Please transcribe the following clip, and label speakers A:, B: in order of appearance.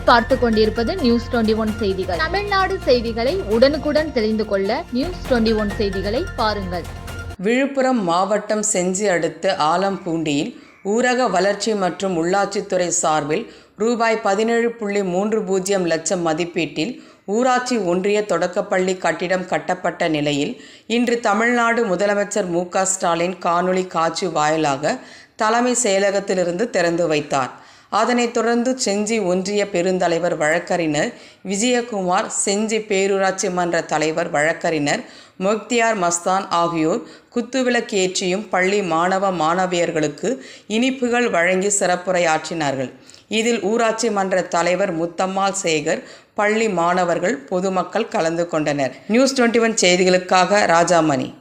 A: பார்த்து கொண்டிருப்பது news twenty one செய்திகள். தமிழ்நாடு செய்திகளை உடனுக்குடன் தெரிந்து கொள்ள நியூஸ் டுவெண்டி ஒன் செய்திகளை பாருங்கள்.
B: விழுப்புரம் மாவட்டம் செஞ்சி அடுத்த ஆலம்பூண்டியில் ஊரக வளர்ச்சி மற்றும் உள்ளாட்சித்துறை சார்பில் ரூபாய் பதினேழு புள்ளி மூன்று பூஜ்ஜியம் லட்சம் மதிப்பீட்டில் ஊராட்சி ஒன்றிய தொடக்கப்பள்ளி கட்டிடம் கட்டப்பட்ட நிலையில் இன்று தமிழ்நாடு முதலமைச்சர் மு க ஸ்டாலின் காணொளி காட்சி வாயிலாக தலைமை செயலகத்திலிருந்து திறந்து வைத்தார். அதனைத் தொடர்ந்து செஞ்சி ஒன்றிய பெருந்தலைவர் வழக்கறிஞர் விஜயகுமார் செஞ்சி பேரூராட்சி மன்ற தலைவர் வழக்கறிஞர் மொக்தியார் மஸ்தான் ஆகியோர் குத்துவிளக்கு ஏற்றியும் பள்ளி மாணவ மாணவியர்களுக்கு இனிப்புகள் வழங்கி சிறப்புரையாற்றினார்கள். இதில் ஊராட்சி மன்ற தலைவர் முத்தம்மாள் சேகர் பள்ளி மாணவர்கள் பொதுமக்கள் கலந்து கொண்டனர். நியூஸ் டுவெண்ட்டி ஒன் செய்திகளுக்காக ராஜாமணி.